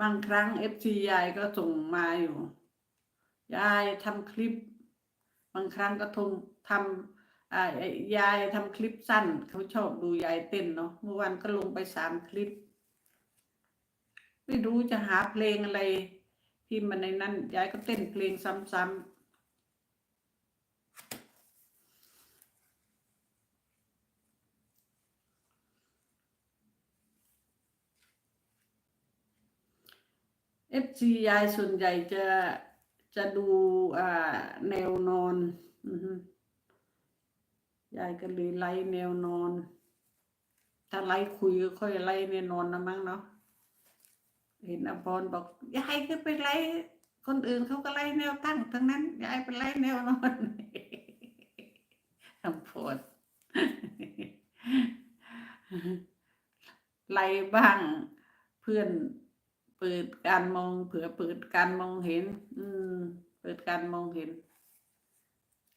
บางครั้งเอฟซียายก็ส่งมาอยู่ ยายทำคลิป บางครั้งก็ทงทำอ่ายายทำคลิปสั้น เขาชอบดูยายเต้นเนาะเมื่อวันก็ลงไปสามคลิป ไม่รู้จะหาเพลงอะไรที่มันในนั้น ยายก็เต้นเพลงซ้ำๆ เอฟซียายส่วนใหญ่จะจะดูอ่าแนวนอนอือฮึยายก็เลยไล่แนวนอน ถ้าไล่คุยก็ค่อยไล่แนวนอนนะมั้งเนาะเห็นอภรบอกยายก็ไปไล่คนอื่นเขาก็ไล่แนวตั้งทั้งนั้นยายไปไล่แนวนอนอภรไล่บ้างเพื่อน เปิดการมองเผื่อเปิดการมองเห็น อืม เปิดการมองเห็น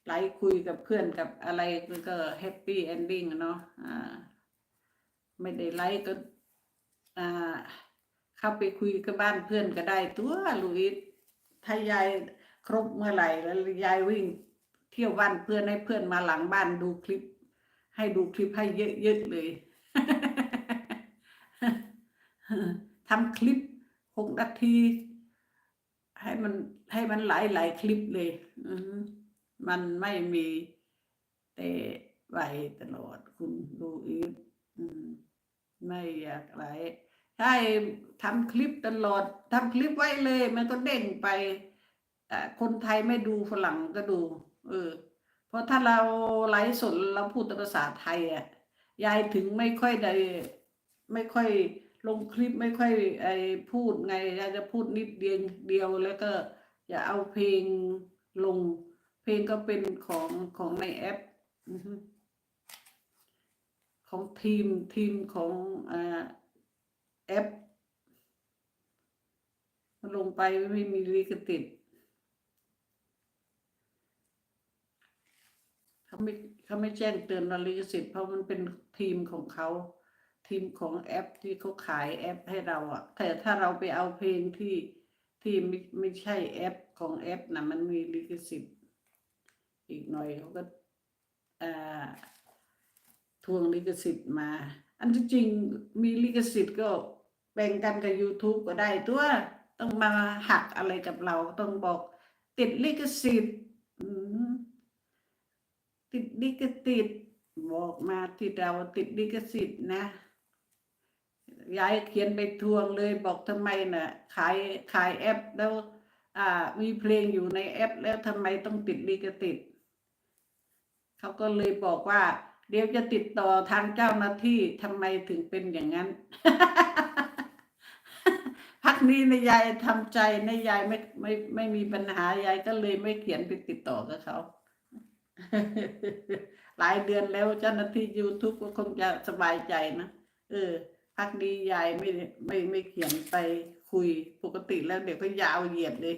ไลฟ์คุยกับเพื่อนกับอะไรก็แฮปปี้เอนดิ้งเนาะอ่า ไม่ได้ไลฟ์ก็อ่า เข้าไปคุยกับบ้านเพื่อนก็ได้ตัวลุยส์ถ้ายายครบเมื่อไหร่แล้วยายวิ่งเที่ยวบ้านเพื่อนให้เพื่อนมาหลังบ้านดูคลิป ให้ดูคลิปให้เยอะๆเลยทำคลิป หกนาที ให้มันให้มันหลายหลายคลิปเลยมันไม่มีแต่ไหวตลอดคุณดูอีกอืมไม่อยากไหลใช่ทำคลิปตลอดทำคลิปไว้เลย มันก็เด้งไปคนไทยไม่ดูฝรั่งก็ดู เออ เพราะถ้าเราไลฟ์สดเราพูดภาษาไทยอะยายถึงไม่ค่อยได้ไม่ค่อย ลงคลิปไม่ค่อยไอพูดไงยายจะพูดนิดเดียวเดียวแล้วก็อย่าเอาเพลงลง เพลงก็เป็นของของในแอปของทีมทีมของอแอปลงไปไม่มีลิขติดเขาไม่เขาไม่แจ้งเตือนว่าลิขสิทธิ์เพราะมันเป็นทีมของเขา ทีมของแอปที่เขาขายแอปให้เราอะแต่ถ้าเราไปเอาเพลงที่ที่ไม่ไม่ใช่แอปของแอปนะมันมีลิขสิทธิ์ อีกหน่อยเขาก็อ่าทวงลิขสิทธิ์มา อันที่จริงมีลิขสิทธิ์ก็แบ่งกันกับ YouTube ก็ได้ตัวต้องมาหักอะไรกับเราต้องบอก ติดลิขสิทธิ์ติดลิขสิทธิ์บอกมาที่เราติดลิขสิทธิ์นะ ยายเขียนไปทวงเลยบอกทำไมน่ะ ขายขายแอปแล้ว อ่า มีเพลงอยู่ในแอป แล้วทำไมต้องติดลิขสิทธิ์เขาก็เลยบอกว่า เดี๋ยวจะติดต่อทางเจ้าหน้าที่ทำไมถึงเป็นอย่างนั้น พักนี้นายายทำใจนายยายไม่ไม่ไม่มีปัญหายายก็เลยไม่เขียนไปติดต่อกับเขาหลายเดือนแล้วเจ้าหน้าที่ YouTube ก็คงจะสบายใจนะ เออ พักนี้ยายไม่ไม่ไม่เขียนไปคุยปกติแล้วเดี๋ยวก็ยาวเหยียดเลย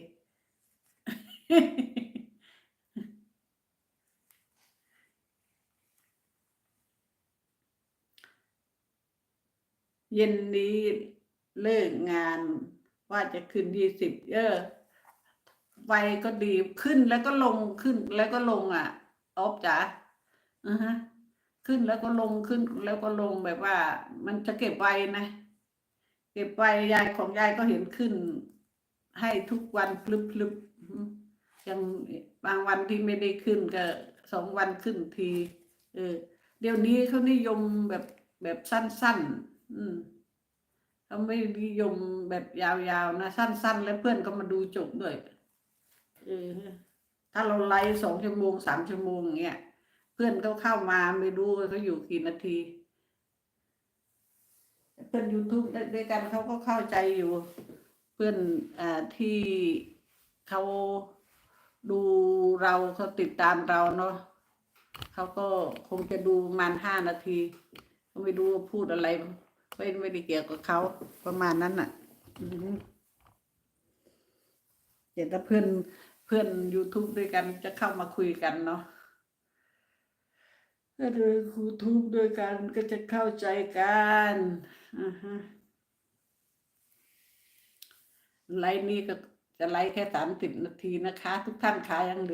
เย็นนี้เลิกงานว่าจะขึ้นยี่สิบเออไฟก็ดีขึ้นแล้วก็ลงขึ้นแล้วก็ลงอะ ออฟจ๋าอือฮะ ขึ้นแล้วก็ลงขึ้นแล้วก็ลงแบบว่า มันจะเก็บไว้นะ เก็บไว้ยายของยายก็เห็นขึ้น ให้ทุกวันพลึบพลึบยังบางวันที่ไม่ได้ขึ้นก็สองวันขึ้นที เออ เดี๋ยวนี้เขานิยมแบบแบบสั้น ๆ อืมเขาไม่นิยมแบบยาวๆนะสั้น ๆ แล้วเพื่อนก็มาดูจบด้วยเออถ้าเราไลฟ์สองชั่วโมงสามชั่วโมงอย่างเงี้ย เพื่อนเขาเข้ามาไม่รู้เขาอยู่กี่นาที เพื่อน YouTube ด้วยด้วยกันเขาก็เข้าใจอยู่ เพื่อนอที่เขาดูเราเขาติดตามเราเนาะเขาก็คงจะดูประมาณห้านาทีเขาไม่รู้พูดอะไรไม่ไม่ได้เกี่ยวกับเขาประมาณนั้นน่ะเดี๋ยวถ้าเพื่อนเพื่อน YouTube ด้วยกันจะเข้ามาคุยกันเนาะ ถ้าดูยูทูบด้วยกันก็จะเข้าใจกันอ่าฮะไลน์นี้ก็จะไลน์แค่สามสิบนาทีนะคะ ทุกท่านคะยังเหลือ